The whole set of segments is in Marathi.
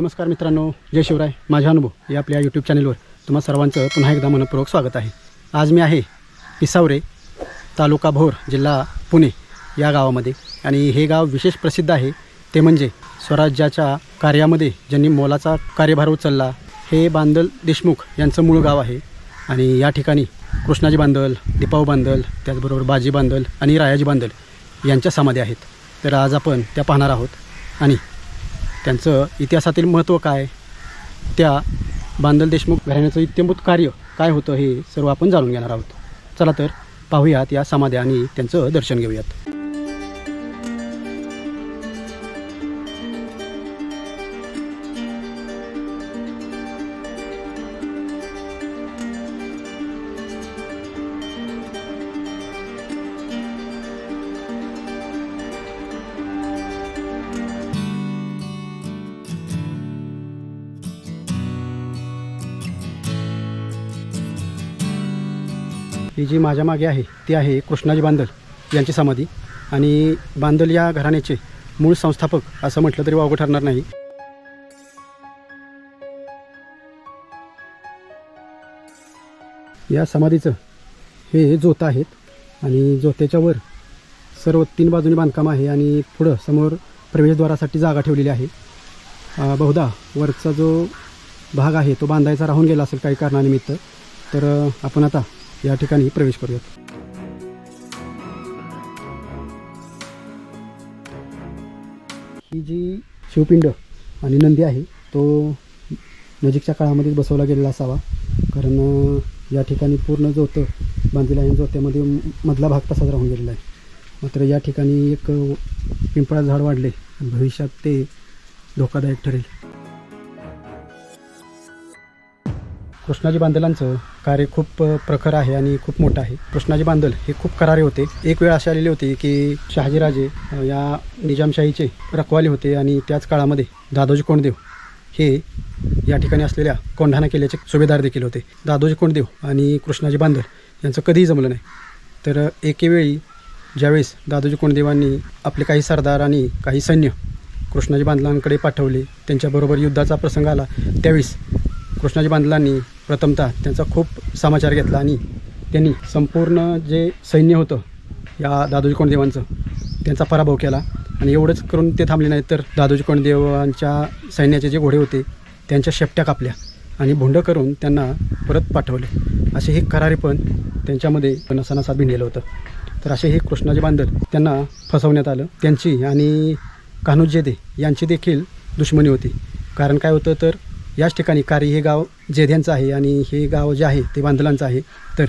नमस्कार मित्रांनो जय शिवराय. माझा अनुभव या आपल्या यूट्यूब चॅनलवर तुम्हा सर्वांचं पुन्हा एकदा मनपूर्वक स्वागत आहे. आज मी आहे पिसावरे तालुका भोर जिल्हा पुणे या गावामध्ये. आणि हे गाव विशेष प्रसिद्ध आहे. ते म्हणजे स्वराज्याच्या कार्यामध्ये ज्यांनी मोलाचा कार्यभार उचलला हे बांदल देशमुख यांचं मूळ गाव आहे. आणि या ठिकाणी कृष्णाजी बांदल दीपाऊ बांदल त्याचबरोबर बाजी बांदल आणि रायाजी बांदल यांच्या समाधी आहेत. तर आज आपण त्या पाहणार आहोत. आणि त्यांचं इतिहासातील महत्त्व काय? त्या बांदल देशमुख घराण्याचं इत्यंभूत कार्य काय होतं हे सर्व आपण जाणून घेणार आहोत. चला तर पाहूयात या समाध्या आणि त्यांचं दर्शन घेऊयात. ही जी माझ्या मागे आहे ती आहे कृष्णाजी बांदल यांची समाधी. आणि बांदल या घराण्याचे मूळ संस्थापक असं म्हटलं तरी वावगं ठरणार नाही. या समाधीचं हे जोतं आहेत आणि जोत्याच्या वर सर्व तीन बाजूनी बांधकाम आहे आणि पुढं समोर प्रवेशद्वारासाठी जागा ठेवलेली आहे. बहुधा वरचा जो भाग आहे तो बांधायचा राहून गेला असेल काही कारणानिमित्त. तर आपण आता या ठिकाणी प्रवेश करूयात. ही जी शिवपिंड आणि नंदी आहे तो नजीकच्या काळामध्येच बसवला गेलेला असावा. कारण या ठिकाणी पूर्ण जोतं बांधलेलं आहे आणि जोत्यामध्ये मधला भाग तसाच राहून गेलेला आहे. मात्र या ठिकाणी एक पिंपळा झाड वाढले भविष्यात ते धोकादायक ठरेल. कृष्णाजी बांदलांचं कार्य खूप प्रखर आहे आणि खूप मोठं आहे. कृष्णाजी बांदल हे खूप करारे होते. एक वेळ असे आलेले होते की शहाजीराजे या निजामशाहीचे रखवाले होते आणि त्याच काळामध्ये दादोजी कोंडदेव हे या ठिकाणी असलेल्या कोंढाणा किल्ल्याचे सुभेदार देखील होते. दादोजी कोंडदेव आणि कृष्णाजी बांदल यांचं कधीही जमलं नाही. तर एकेवेळी ज्यावेळेस दादोजी कोंडदेवांनी आपले काही सरदार आणि काही सैन्य कृष्णाजी बांधलांकडे पाठवले त्यांच्याबरोबर युद्धाचा प्रसंग आला त्यावेळेस कृष्णाजी बांधलांनी प्रथमतः त्यांचा खूप समाचार घेतला आणि त्यांनी संपूर्ण जे सैन्य होतं या दादोजी कोंडदेवांचं त्यांचा पराभव केला. आणि एवढंच करून ते थांबले नाहीत तर दादोजी कोंडदेवांच्या सैन्याचे जे घोडे होते त्यांच्या शेपट्या कापल्या आणि भोंड करून त्यांना परत पाठवले. असे हे करारेपण त्यांच्यामध्ये नसानसात भिनलेलं होतं. तर असे हे कृष्णाजी बांधल त्यांना फसवण्यात आलं. त्यांची आणि कान्होजेदे यांची देखील दुश्मनी होती. कारण काय होतं तर याच ठिकाणी कारी हे गाव जेध्यांचं आहे आणि हे गाव जे आहे ते बांधलांचं आहे. तर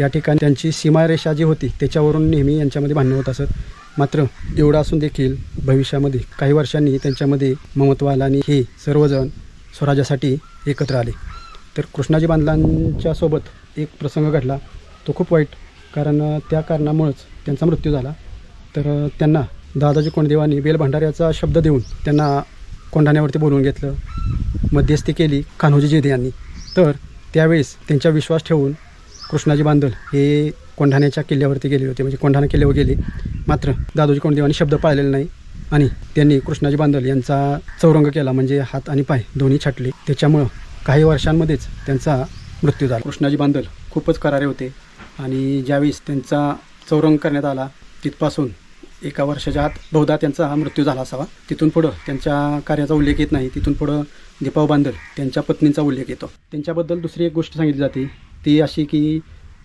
या ठिकाणी त्यांची सीमारेषा जी होती त्याच्यावरून नेहमी यांच्यामध्ये भांडणं होत असत. मात्र एवढं असून देखील भविष्यामध्ये काही वर्षांनी त्यांच्यामध्ये ममत्व आलं आणि हे सर्वजण स्वराज्यासाठी एकत्र आले. तर कृष्णाजी बांधलांच्या सोबत एक प्रसंग घडला. तो खूप वाईट कारण त्या कारणामुळंच त्यांचा मृत्यू झाला. तर त्यांना दादाजी कोंडदेवांनी बेल भंडाऱ्याचा शब्द देऊन त्यांना कोंढाण्यावरती बोलवून घेतलं. मध्यस्थी केली कान्होजी जेधे यांनी. तर त्यावेळेस त्यांचा विश्वास ठेवून कृष्णाजी बांदल हे कोंढाण्याच्या किल्ल्यावरती गेले होते. म्हणजे कोंढाणा किल्ल्यावर गेले. मात्र दादोजी कोंडदेवांनी शब्द पाळलेला नाही आणि त्यांनी कृष्णाजी बांदल यांचा चौरंग केला. म्हणजे हात आणि पाय दोन्ही छाटले. त्याच्यामुळं काही वर्षांमध्येच त्यांचा मृत्यू झाला. कृष्णाजी बांदल खूपच करारे होते आणि ज्यावेळेस त्यांचा चौरंग करण्यात आला तिथपासून एका वर्षाच्या आत बहुधा त्यांचा मृत्यू झाला असावा. तिथून पुढं त्यांच्या कार्याचा उल्लेख येत नाही. तिथून पुढं दीपाव बांदल त्यांच्या पत्नींचा उल्लेख येतो. त्यांच्याबद्दल दुसरी एक गोष्ट सांगितली जाते. ती अशी की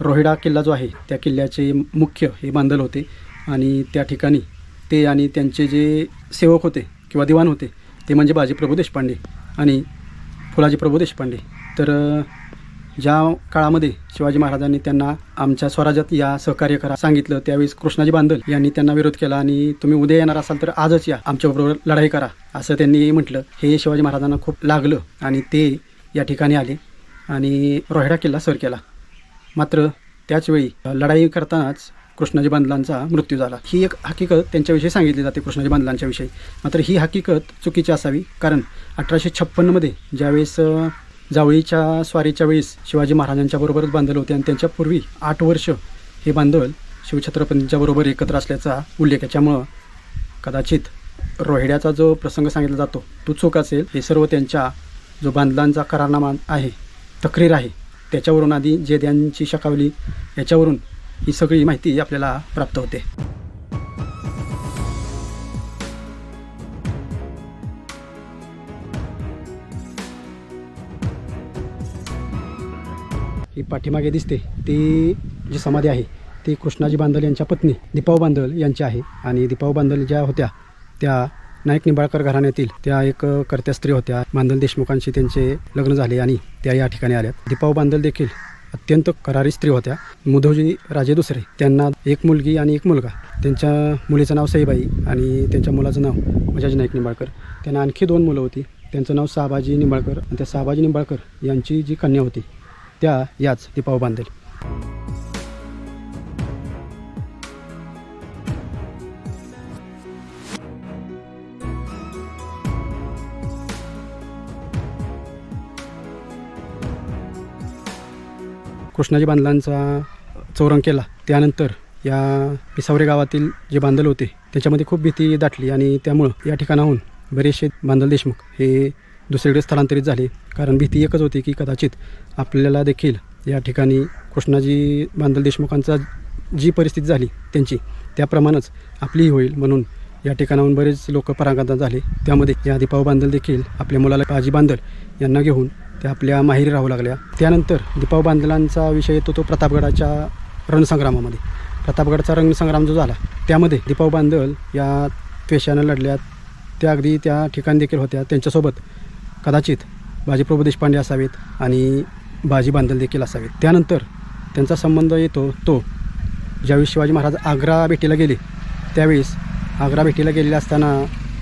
रोहिडा किल्ला जो आहे त्या किल्ल्याचे मुख्य हे बांदल होते. आणि त्या ठिकाणी ते आणि त्यांचे जे सेवक होते किंवा दिवाण होते ते म्हणजे बाजी प्रभू देशपांडे आणि फुलाजी प्रभू देशपांडे. तर ज्या काळामध्ये शिवाजी महाराजांनी त्यांना आमच्या स्वराज्यात या सहकार्य करा सांगितलं त्यावेळेस कृष्णाजी बांदल यांनी त्यांना विरोध केला आणि तुम्ही उद्या येणार असाल तर आजच या आमच्याबरोबर लढाई करा असं त्यांनी म्हटलं. हे शिवाजी महाराजांना खूप लागलं आणि ते या ठिकाणी आले आणि रोहिडा किल्ला सर केला. मात्र त्याचवेळी लढाई करतानाच कृष्णाजी बांधलांचा मृत्यू झाला. ही एक हकीकत त्यांच्याविषयी सांगितली जाते कृष्णाजी बांधलांच्याविषयी मात्र ही हकीकत चुकीची असावी कारण अठराशे छप्पन्नमध्ये ज्यावेळेस जावळीच्या स्वारीच्या वेळेस शिवाजी महाराजांच्या बरोबरच बांधल होते आणि त्यांच्यापूर्वी आठ वर्ष हे बांधल शिवछत्रपतींच्या बरोबर एकत्र असल्याचा उल्लेख याच्यामुळं कदाचित रोहिड्याचा जो प्रसंग सांगितला जातो तो चूक असेल. हे सर्व त्यांच्या जो बांधलांचा करारनामा आहे तक्रीर आहे त्याच्यावरून आधी जेद्यांची शकावली याच्यावरून ही सगळी माहिती आपल्याला प्राप्त होते. ही पाठीमागे दिसते ती जी समाधी आहे ती कृष्णाजी बांदल यांच्या पत्नी दीपाऊ बांदल यांची आहे. आणि दीपाऊ बांदल ज्या होत्या त्या नाईक निंबाळकर घराण्यातील त्या एक कर्त्या स्त्री होत्या. बांदल देशमुखांशी त्यांचे लग्न झाले आणि त्या या ठिकाणी आल्या. दीपाऊ बांदल देखील अत्यंत करारी स्त्री होत्या. मुधोजी राजे दुसरे. त्यांना एक मुलगी आणि एक मुलगा. त्यांच्या मुलीचं नाव सईबाई आणि त्यांच्या मुलाचं नाव मजाजी नाईक निंबाळकर. त्यांना आणखी दोन मुलं होती. त्यांचं नाव साबाजी निंबाळकर आणि त्या साबाजी निंबाळकर यांची जी कन्या होती त्या याच टिपाव बांधल. कृष्णाजी बांधलांचा चौरंग केला. त्यानंतर या पिसावरे गावातील जे बांधल होते त्याच्यामध्ये खूप भीती दाटली आणि त्यामुळं या ठिकाणाहून बरेचसे बांधल देशमुख हे दुसरीकडे स्थलांतरित झाले. कारण भीती एकच होती की कदाचित आपल्याला देखील या ठिकाणी कृष्णाजी बांधल देशमुखांचा जी परिस्थिती झाली त्यांची त्याप्रमाणेच आपलीही होईल म्हणून या ठिकाणाहून बरेच लोक परागत झाले. त्यामध्ये या दीपाव बांधल देखील आपल्या मुलाला काजी बांधल यांना घेऊन त्या आपल्या माहेरी राहू लागल्या. त्यानंतर दीपाव बांधलांचा विषय येतो तो प्रतापगडाच्या रणसंग्रामामध्ये. प्रतापगडचा रणसंग्राम जो झाला त्यामध्ये दीपाव बांधल या त्वेषानं लढल्या. त्या अगदी त्या ठिकाणी देखील होत्या. त्यांच्यासोबत कदाचित बाजीप्रभू देशपांडे असावेत आणि बाजी बांधल देखील असावेत. त्यानंतर त्यांचा संबंध येतो तो ज्यावेळी शिवाजी महाराज आग्रा भेटीला गेले त्यावेळेस आग्रा भेटीला गेलेले असताना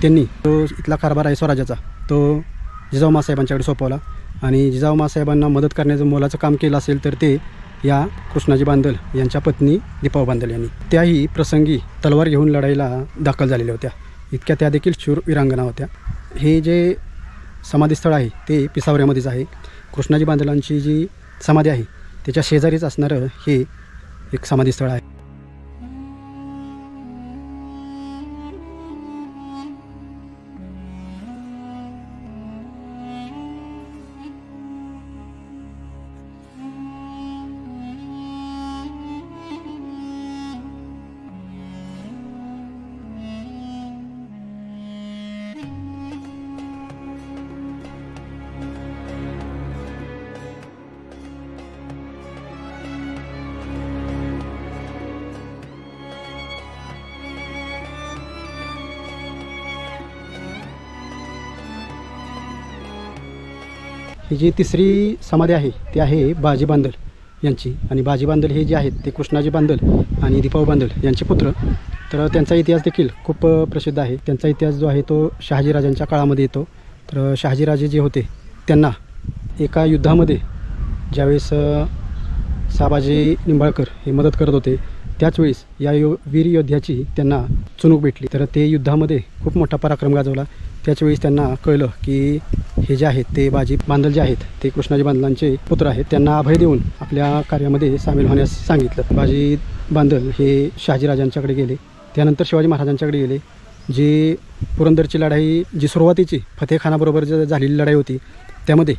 त्यांनी तो इथला कारभार आहे स्वराज्याचा. तो जिजाऊ मासाहेबांच्याकडे सोपवला आणि जिजाऊ मासाहेबांना मदत करण्याचं मोलाचं काम केलं असेल तर ते या कृष्णाजी बांदल यांच्या पत्नी दीपाव बांदल यांनी. त्याही प्रसंगी तलवार घेऊन लढाईला दाखल झालेल्या होत्या. इतक्या त्या देखील शूर विरांगणा होत्या. हे जे समाधीस्थळ आहे ते पिसावऱ्यामध्येच आहे. कृष्णाजी बांदलांची जी समाधी आहे त्याच्या शेजारीच असणारं हे एक समाधीस्थळ आहे. ही जी तिसरी समाधी आहे ती आहे बाजी बांदल यांची. आणि बाजी बांदल हे जे आहेत ते कृष्णाजी बांदल आणि दीपाऊ बांदल यांचे पुत्र. तर त्यांचा इतिहास देखील खूप प्रसिद्ध आहे. त्यांचा इतिहास जो आहे तो शहाजीराजांच्या काळामध्ये येतो. तर शहाजीराजे जे होते त्यांना एका युद्धामध्ये ज्यावेळेस साबाजी निंबाळकर हे मदत करत होते त्याचवेळेस या यो वीर योद्ध्याची त्यांना चुणूक भेटली. तर ते युद्धामध्ये खूप मोठा पराक्रम गाजवला. त्याचवेळेस त्यांना कळलं की हे जे आहेत ते बाजी बांधल जे आहेत ते कृष्णाजी बांधलांचे पुत्र आहेत. त्यांना अभय देऊन आपल्या कार्यामध्ये सामील होण्यास सांगितलं. बाजी बांधल हे शहाजीराजांच्याकडे गेले. त्यानंतर शिवाजी महाराजांच्याकडे गेले. जी पुरंदरची लढाई जी सुरुवातीची फतेखानाबरोबर जे झालेली लढाई होती त्यामध्ये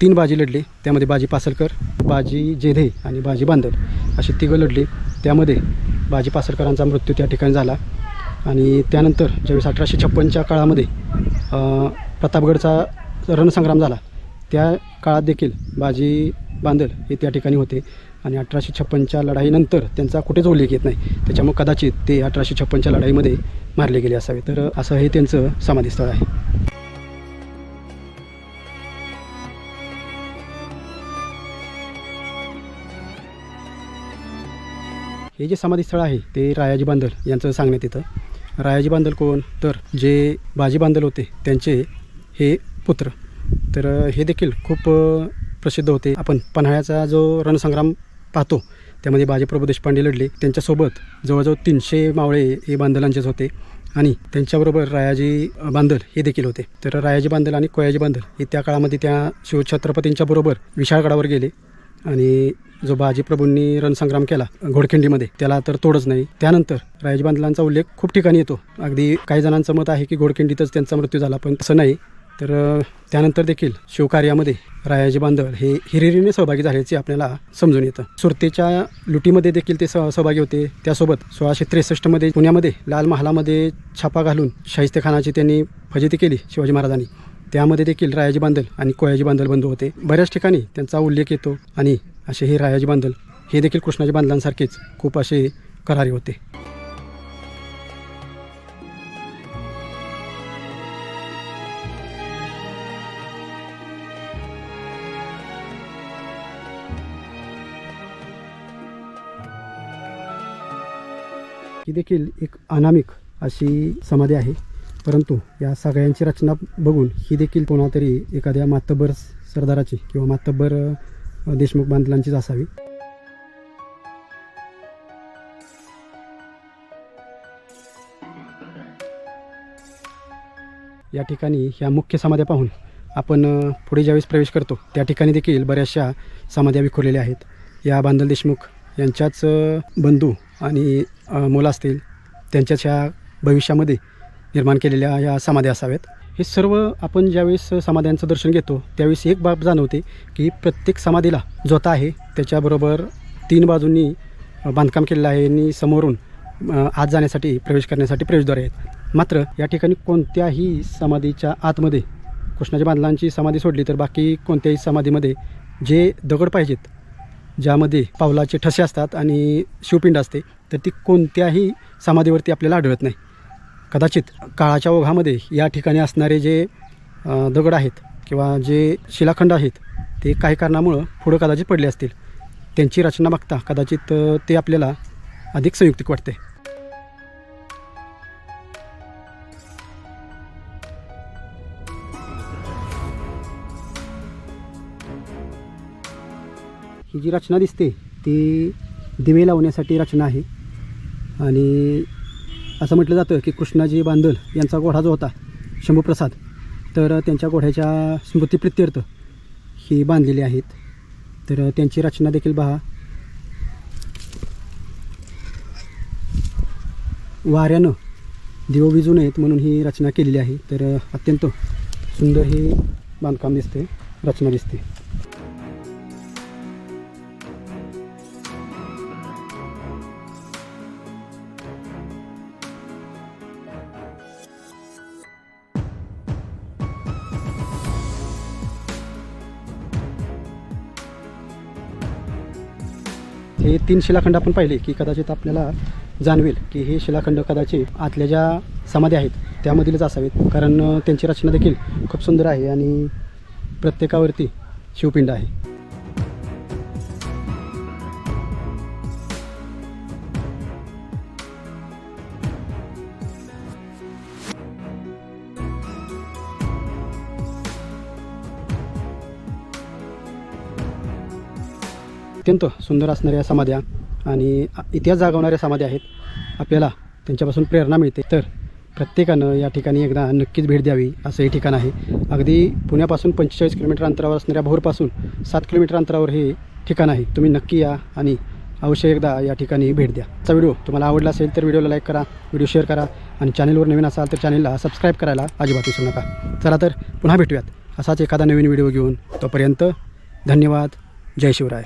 तीन बाजी लढली. त्यामध्ये बाजी पासलकर बाजी जेधे आणि बाजी बांधल अशी तिघं लढली. त्यामध्ये बाजी पासलकरांचा मृत्यू त्या ठिकाणी झाला. आणि त्यानंतर ज्यावेळेस अठराशे छप्पनच्या काळामध्ये प्रतापगडचा रणसंग्राम झाला. त्या काळात देखील बाजी बांधल हे त्या ठिकाणी होते आणि अठराशे छप्पनच्या लढाईनंतर त्यांचा कुठेच उल्लेख येत नाही. त्याच्यामुळे कदाचित ते अठराशे छप्पनच्या लढाईमध्ये मारले गेले असावे. तर असं हे त्यांचं समाधीस्थळ आहे. हे जे समाधीस्थळ आहे ते रायाजी बांधल यांचं सांगण्यात येतं. रायाजी बांधल कोण? तर जे बाजी बांधल होते त्यांचे हे पुत्र. तर हे देखील खूप प्रसिद्ध होते. आपण पन्हाळ्याचा जो रणसंग्राम पाहतो त्यामध्ये बाजीप्रभू देशपांडे लढले. त्यांच्यासोबत जवळजवळ तीनशे मावळे हे बांधलांचेच होते. आणि त्यांच्याबरोबर रायाजी बांधल हे देखील होते. तर रायाजी बांधल आणि कोयाजी बांधल हे त्या काळामध्ये त्या शिवछत्रपतींच्या बरोबर विशाळगडावर गेले. आणि जो बाजीप्रभूंनी रणसंग्राम केला घोडखिंडीमध्ये त्याला तर तोडच नाही. त्यानंतर रायाजी बांधलांचा उल्लेख खूप ठिकाणी येतो. अगदी काही जणांचं मत आहे की घोडखिंडीतच त्यांचा मृत्यू झाला पण तसं नाही. तर त्यानंतर देखील शिवकार्यामध्ये रायाजी बांधव हे हिरिरीने सहभागी झाल्याचे आपल्याला समजून येतं. सुरतेच्या लुटीमध्ये देखील ते सह सहभागी होते. त्यासोबत सोळाशे त्रेसष्टमध्ये पुण्यामध्ये लाल महालामध्ये छापा घालून शाहिस्तेखानाची त्यांनी फजिती केली शिवाजी महाराजांनी. त्यामध्ये देखील रायाजी बांधल आणि कोयाजी बांधल बंधू होते. बऱ्याच ठिकाणी त्यांचा उल्लेख येतो आणि असे हे रायाजी बांधल हे देखील कृष्णाजी बांधलांसारखेच खूप असे करारी होते. ही देखील एक अनामिक अशी समाधी आहे. परंतु या सगळ्यांची रचना बघून ही देखील कोणातरी एखाद्या मातब्बर सरदाराची किंवा मातब्बर देशमुख बांधलांचीच असावी. या ठिकाणी ह्या मुख्य समाध्या पाहून आपण पुढे ज्यावेळेस प्रवेश करतो त्या ठिकाणी देखील बऱ्याचशा समाध्या विखुरलेल्या आहेत. या बांधल देशमुख यांच्याच बंधू आणि मुलं असतील त्यांच्याच ह्या भविष्यामध्ये निर्माण केलेल्या या समाध्या असाव्यात. हे सर्व आपण ज्यावेळेस समाध्यांचं दर्शन घेतो त्यावेळेस एक बाब जाणवते की प्रत्येक समाधीला जोता आहे त्याच्याबरोबर तीन बाजूंनी बांधकाम केलेलं आहे आणि समोरून आत जाण्यासाठी प्रवेश करण्यासाठी प्रवेशद्वार आहेत. मात्र या ठिकाणी कोणत्याही समाधीच्या आतमध्ये कृष्णाच्या बांधलांची समाधी सोडली तर बाकी कोणत्याही समाधीमध्ये जे दगड पाहिजेत ज्यामध्ये पावलाचे ठसे असतात आणि शिवपिंड असते तर ती कोणत्याही समाधीवरती आपल्याला आढळत नाही. कदाचित काळाच्या ओघामध्ये या ठिकाणी असणारे जे दगड आहेत किंवा जे शिलाखंड आहेत ते काही कारणामुळं पुढं कदाचित पडले असतील. त्यांची रचना बघता कदाचित ते आपल्याला अधिक संयुक्तिक वाटते. ही जी रचना दिसते ती दिवे लावण्यासाठी रचना आहे. आणि असं म्हटलं जातं की कृष्णाजी बांदल यांचा घोडा जो होता शंभूप्रसाद तर त्यांच्या घोड्याच्या स्मृतिप्रित्यर्थ ही बांधलेली आहेत. तर त्यांची रचना देखील पहा. वाऱ्यानं दिवो विजू नयेत म्हणून ही रचना केलेली आहे. तर अत्यंत सुंदर हे बांधकाम दिसते रचना दिसते. हे तीन शिलाखंड आपण पाहिले की कदाचित आपल्याला जाणवेल की हे शिलाखंड कदाचित आतल्या ज्या समाधी आहेत त्यामधीलच असावेत. कारण त्यांची रचना देखील खूप सुंदर आहे आणि प्रत्येकावरती शिवपिंड आहे. अत्यंत सुंदर असणाऱ्या समाध्या आणि इतिहास जागवणाऱ्या समाध्या आहेत. आपल्याला त्यांच्यापासून प्रेरणा मिळते. तर प्रत्येकानं या ठिकाणी एकदा नक्कीच भेट द्यावी असं हे ठिकाण आहे. अगदी पुण्यापासून पंचेचाळीस किलोमीटर अंतरावर असणाऱ्या भोरपासून सात किलोमीटर अंतरावर हे ठिकाण आहे. तुम्ही नक्की या आणि अवश्य एकदा या ठिकाणी भेट द्या. आजचा व्हिडिओ तुम्हाला आवडला असेल तर व्हिडिओला लाईक करा व्हिडिओ शेअर करा आणि चॅनलवर नवीन असाल तर चॅनलला सबस्क्राईब करायला अजिबात विसरू नका. चला तर पुन्हा भेटूयात असाच एखादा नवीन व्हिडिओ घेऊन. तोपर्यंत धन्यवाद. जय शिवराय.